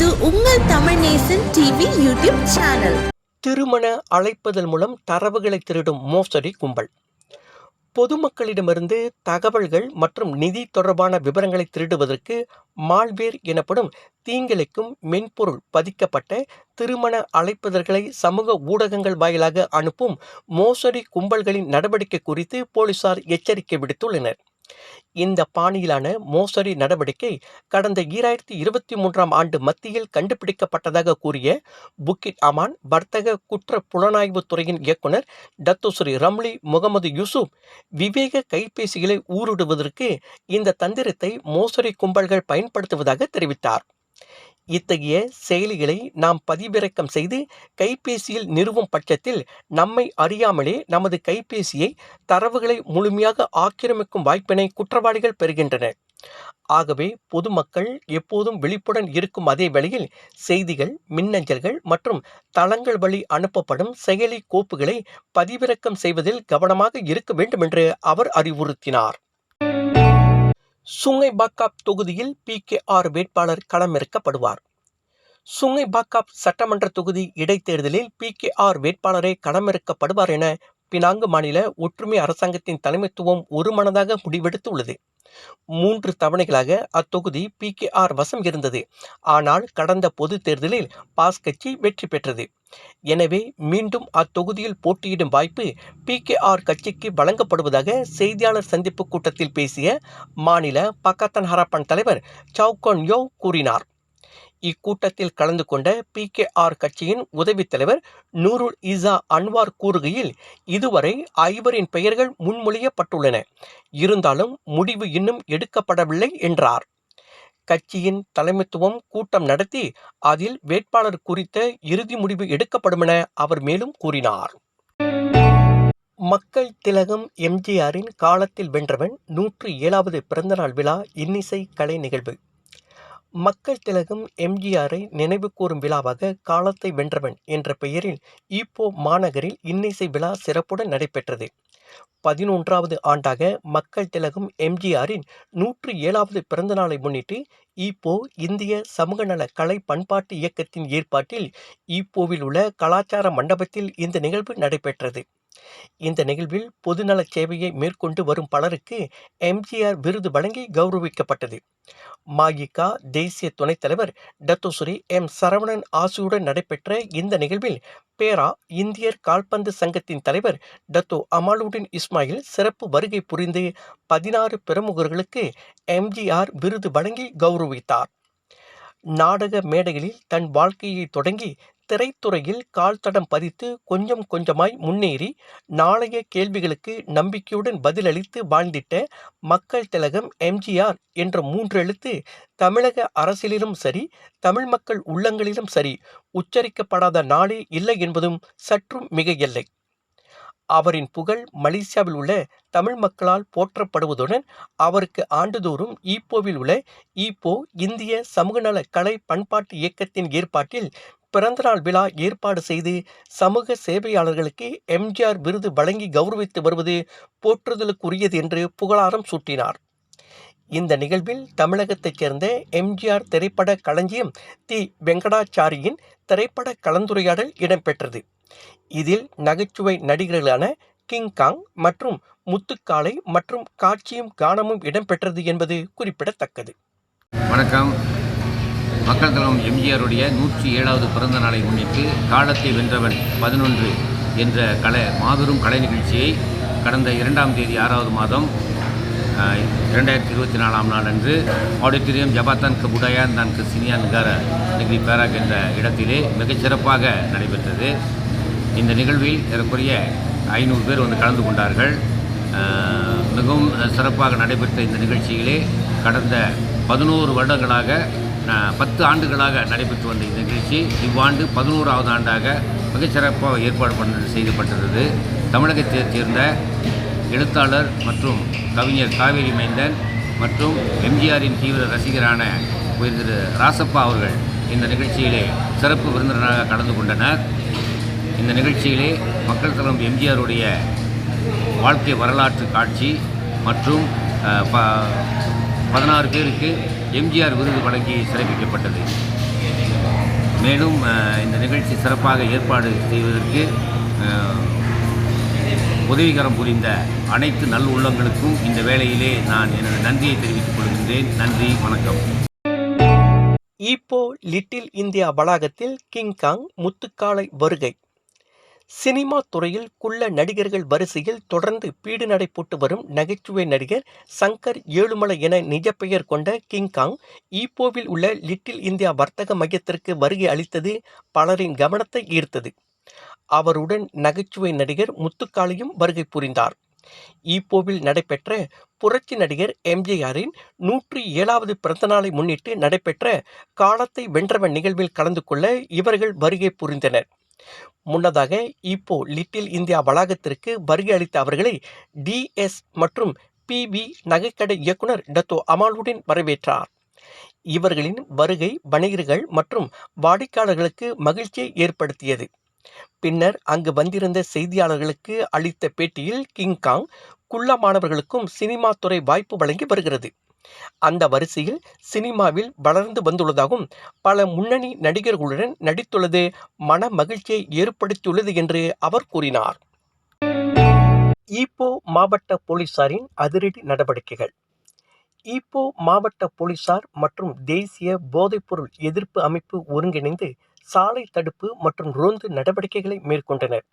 இது உங்கள் Tamil Nesan TV YouTube channel திருமண அழைப்பதன் மூலம் தரவுகளை திருடும் மோசடி கும்பல். பொதுமக்களிடமிருந்து தகவல்கள் மற்றும் நிதி தொடர்பான விவரங்களை திருடுவதற்கு மால்வேர் எனப்படும் தீங்கிழைக்கும் மென்பொருள் பதிக்கப்பட்ட திருமண அழைப்பதர்களை சமூக ஊடகங்கள் வாயிலாக அனுப்பும் மோசடி கும்பல்களின் நடவடிக்கை குறித்து போலீசார் எச்சரிக்கை விடுத்துள்ளனர். இந்த பாணியிலான மோசடி நடவடிக்கை கடந்த ஈராயிரத்தி இருபத்தி மூன்றாம் ஆண்டு மத்தியில் கண்டுபிடிக்கப்பட்டதாக கூறிய புக்கிட் அமான் வர்த்தக குற்ற புலனாய்வு துறையின் இயக்குனர் டத்துஸ்ரீ ரம்லி முகமது யூசுப் விவேக கைபேசிகளை ஊருடுவதற்கு இந்த தந்திரத்தை மோசடி கும்பல்கள் பயன்படுத்துவதாக தெரிவித்தார். இத்தகைய செயலிகளை நாம் பதிவிறக்கம் செய்து கைபேசியில் நிறுவும் பட்சத்தில் நம்மை அறியாமலே நமது கைபேசியை தரவுகளை முழுமையாக ஆக்கிரமிக்கும் வாய்ப்பினை குற்றவாளிகள் பெறுகின்றனர். ஆகவே பொதுமக்கள் எப்போதும் விழிப்புடன் இருக்கும் அதே வேளையில் செய்திகள் மின்னஞ்சல்கள் மற்றும் தளங்கள் வழி அனுப்பப்படும் செயலி கோப்புகளை பதிவிறக்கம் செய்வதில் கவனமாக இருக்க வேண்டும் என்று அவர் அறிவுறுத்தினார். சுங்கை பாக்காப் தொகுதியில் பி. கே. ஆர் வேட்பாளர் களமிறக்கப்படுவார். சுங்கை பாக்காப் சட்டமன்ற தொகுதி இடைத்தேர்தலில் பி. கே. ஆர் வேட்பாளரே களமிறக்கப்படுவார் என பினாங்கு மாநில ஒற்றுமை அரசாங்கத்தின் தலைமைத்துவம் ஒருமனதாக முடிவெடுத்துள்ளது. மூன்று தவணைகளாக அத்தொகுதி பி கே ஆர் வசம் இருந்தது. ஆனால் கடந்த பொது தேர்தலில் பாஸ் கட்சி வெற்றி பெற்றது. எனவே மீண்டும் அத்தொகுதியில் போட்டியிடும் வாய்ப்பு பி கே ஆர் கட்சிக்கு வழங்கப்படுவதாக செய்தியாளர் சந்திப்பு கூட்டத்தில் பேசிய மாநில பக்கத்தன் ஹரப்பன் தலைவர் சவுகான் யோ கூறினார். இக்கூட்டத்தில் கலந்து கொண்ட பி கே ஆர் கட்சியின் உதவித் தலைவர் நூருல் இசா அன்வார் கூறுகையில் இதுவரை ஐவரின் பெயர்கள் முன்மொழியப்பட்டுள்ளன. இருந்தாலும் முடிவு இன்னும் எடுக்கப்படவில்லை என்றார். கட்சியின் தலைமைத்துவம் கூட்டம் நடத்தி அதில் வேட்பாளர் குறித்த இறுதி முடிவு எடுக்கப்படும் என அவர் மேலும் கூறினார். மக்கள் திலகம் எம்ஜிஆரின் காலத்தில் வென்றவன் நூற்று ஏழாவது பிறந்தநாள் விழா இன்னிசை கலை நிகழ்வு. மக்கள் திலகம் எம்ஜிஆரை நினைவு கூறும் விழாவாக காலத்தை வென்றவன் என்ற பெயரில் ஈப்போ மாநகரில் இன்னிசை விழா சிறப்புடன் நடைபெற்றது. பதினொன்றாவது ஆண்டாக மக்கள் திலகம் எம்ஜிஆரின் நூற்று ஏழாவது பிறந்தநாளை முன்னிட்டு ஈப்போ இந்திய சமூக நல கலை பண்பாட்டு இயக்கத்தின் ஏற்பாட்டில் ஈப்போவில் உள்ள கலாச்சார மண்டபத்தில் இந்த நிகழ்வு நடைபெற்றது. இந்த நிகழ்வில் பொதுநல சேவையை மேற்கொண்டு வரும் பலருக்கு எம்ஜிஆர் விருது வழங்கி கௌரவிக்கப்பட்டது. மாயிகா தேசிய துணைத் தலைவர் டத்தோஸ்ரீ எம். சரவணன் ஆசியுடன் நடைபெற்ற இந்த நிகழ்வில் பேரா இந்தியர் கால்பந்து சங்கத்தின் தலைவர் டத்தோ அமாலுடின் இஸ்மாயில் சிறப்பு வருகை புரிந்து பதினாறு பிரமுகர்களுக்கு எம்ஜிஆர் விருது வழங்கி கௌரவித்தார். நாடக மேடைகளில் தன் வாழ்க்கையை தொடங்கி திரைத்துறையில் கால் தடம் பதித்து கொஞ்சம் கொஞ்சமாய் முன்னேறி நாளைய கேள்விகளுக்கு நம்பிக்கையுடன் பதிலளித்து வாழ்ந்திட்ட மக்கள் திலகம் எம்ஜிஆர் என்ற மூன்றெழுத்து தமிழக அரசியலிலும் சரி தமிழ் மக்கள் உள்ளங்களிலும் சரி உச்சரிக்கப்படாத நாளே இல்லை என்பதும் சற்றும் மிகையில்லை. அவரின் புகழ் மலேசியாவில் உள்ள தமிழ் மக்களால் போற்றப்படுவதுடன் அவருக்கு ஆண்டுதோறும் ஈப்போவில் உள்ள ஈப்போ இந்திய சமூக நல கலை பண்பாட்டு இயக்கத்தின் ஏற்பாட்டில் பிறந்தநாள் விழா ஏற்பாடு செய்து சமூக சேவையாளர்களுக்கு எம்ஜிஆர் விருது வழங்கி கௌரவித்து வருவது போற்றுதலுக்குரியது என்று புகழாரம் சூட்டினார். இந்த நிகழ்வில் தமிழகத்தைச் சேர்ந்த எம்ஜிஆர் திரைப்பட களஞ்சியம் தி வெங்கடாச்சாரியின் திரைப்பட கலந்துரையாடல் இடம்பெற்றது. இதில் நகைச்சுவை நடிகர்களான கிங் காங் மற்றும் முத்துக்காளை மற்றும் காட்சியும் கானமும் இடம்பெற்றது என்பது குறிப்பிடத்தக்கது. வணக்கம். மக்கள் தலைவர் எம்ஜிஆருடைய நூற்றி ஏழாவது பிறந்த நாளை முன்னிட்டு காலத்தை வென்றவன் பதினொன்று என்ற கலை மாபெரும் கலை நிகழ்ச்சியை கடந்த இரண்டாம் தேதி ஆறாவது மாதம் இரண்டாயிரத்தி இருபத்தி நாலாம் நாள் அன்று ஆடிட்டோரியம் ஜபாத்தான் கபுடாயான் தான் கிறிஸ்டினியான் கார டிகிரி பேராக் என்ற இடத்திலே மிகச்சிறப்பாக நடைபெற்றது. இந்த நிகழ்வில் ஏறக்குறைய ஐநூறு பேர் வந்து கலந்து கொண்டார்கள். மிகவும் சிறப்பாக நடைபெற்ற இந்த நிகழ்ச்சியிலே கடந்த பதினோரு வருடங்களாக பத்து ஆண்டுகளாக நடைபெற்று வந்த இந்த நிகழ்ச்சி இவ்வாண்டு பதினோராவது ஆண்டாக மிகச்சிறப்பாக ஏற்பாடு பண்ண செய்யப்பட்டிருந்தது தமிழகத்தைச் சேர்ந்த எழுத்தாளர் மற்றும் கவிஞர் காவேரி மைந்தன் மற்றும் எம்ஜிஆரின் தீவிர ரசிகரான திரு ராசப்பா அவர்கள் இந்த நிகழ்ச்சியிலே சிறப்பு விருந்தினராக கலந்து கொண்டனர். இந்த நிகழ்ச்சியிலே மக்கள் தலைவர் எம்ஜிஆருடைய வாழ்க்கை வரலாற்று காட்சி மற்றும் ப பதினாறு பேருக்கு எம்ஜிஆர் விருது வழங்கி சிறப்பிக்கப்பட்டது. மேலும் இந்த நிகழ்ச்சி சிறப்பாக ஏற்பாடு செய்வதற்கு உதவிகரம் புரிந்த அனைத்து நல் உள்ளங்களுக்கும் இந்த வேளையிலே நான் எனது நன்றியை தெரிவித்துக் கொள்கின்றேன். நன்றி வணக்கம். ஈப்போ லிட்டில் இந்தியா வளாகத்தில் கிங்காங் முத்துக்காலை வருகை. சினிமா துறையில் குள்ள நடிகர்கள் வரிசையில் தொடர்ந்து பீடு நடை போட்டு வரும் நகைச்சுவை நடிகர் சங்கர் ஏழுமலை என நிஜ பெயர் கொண்ட கிங்காங் ஈப்போவில் உள்ள லிட்டில் இந்தியா வர்த்தக மையத்திற்கு வருகை அளித்தது பலரின் கவனத்தை ஈர்த்தது. அவருடன் நகைச்சுவை நடிகர் முத்துக்காளையும் வருகை புரிந்தார். ஈப்போவில் நடைபெற்ற புரட்சி நடிகர் எம்ஜிஆரின் நூற்றி ஏழாவது பிறந்தநாளை முன்னிட்டு நடைபெற்ற காலத்தை வென்றவன் நிகழ்வில் கலந்து கொள்ள இவர்கள் வருகை புரிந்தனர். முன்னதாக இப்போ லிட்டில் இந்தியா வளாகத்திற்கு வருகை அளித்த அவர்களை டிஎஸ் மற்றும் பிபி நகைக்கடை இயக்குனர் டத்தோ அமாலுடன் வரவேற்றார். இவர்களின் வருகை வணிகர்கள் மற்றும் வாடிக்கையாளர்களுக்கு மகிழ்ச்சியை ஏற்படுத்தியது. பின்னர் அங்கு வந்திருந்த செய்தியாளர்களுக்கு அளித்த பேட்டியில் கிங்காங் குள்ள மாணவர்களுக்கும் சினிமா துறை வாய்ப்பு வழங்கி வருகிறது. அந்த வரிசையில் சினிமாவில் வளர்ந்து வந்துள்ளதாகவும் பல முன்னணி நடிகர்களுடன் நடித்துள்ளது மன மகிழ்ச்சியை ஏற்படுத்தியுள்ளது என்று அவர் கூறினார். ஈப்போ மாவட்ட போலீசாரின் அதிரடி நடவடிக்கைகள். ஈப்போ மாவட்ட போலீசார் மற்றும் தேசிய போதைப்பொருள் எதிர்ப்பு அமைப்பு ஒருங்கிணைந்து சாலை தடுப்பு மற்றும் ரோந்து நடவடிக்கைகளை மேற்கொண்டனர்.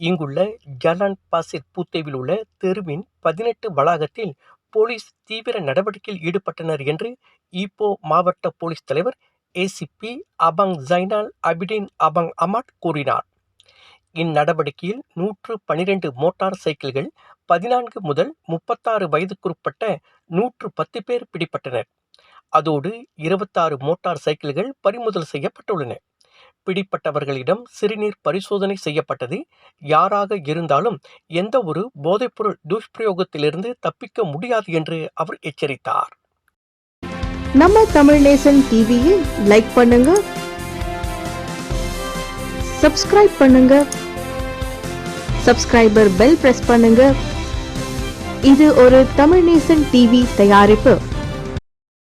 இங்குள்ள ஜலான் பாசிர் பூத்தேவில் உள்ள தெருவின் பதினெட்டு வளாகத்தில் போலீஸ் தீவிர நடவடிக்கையில் ஈடுபட்டனர் என்று ஈப்போ மாவட்ட போலீஸ் தலைவர் ஏசிபி அபங் ஜைனால் அபிடின் அபங் அமாட் கூறினார். இந்நடவடிக்கையில் நூற்று பனிரெண்டு மோட்டார் சைக்கிள்கள் பதினான்கு முதல் முப்பத்தாறு வயதுக்குட்பட்ட நூற்று பத்து பேர் பிடிப்பட்டனர் அதோடு இருபத்தாறு மோட்டார் சைக்கிள்கள் பறிமுதல் செய்யப்பட்டுள்ளன. பிடிப்பட்டவர்களிடம் சிறுநீர் பரிசோதனை செய்யப்பட்டது. யாராக இருந்தாலும் எந்த ஒரு போதைப்பொருள் துஷ்பிரயோகத்திலிருந்து தப்பிக்க முடியாது என்று அவர் எச்சரித்தார். நம்ம தமிழ் நேசன் டிவியை லைக் பண்ணுங்க. சப்ஸ்கிரைப் பண்ணுங்க. சப்ஸ்கிரைபர் பெல் பிரஸ் பண்ணுங்க. இது ஒரு தமிழ் நேசன் டிவி தயாரிப்பு.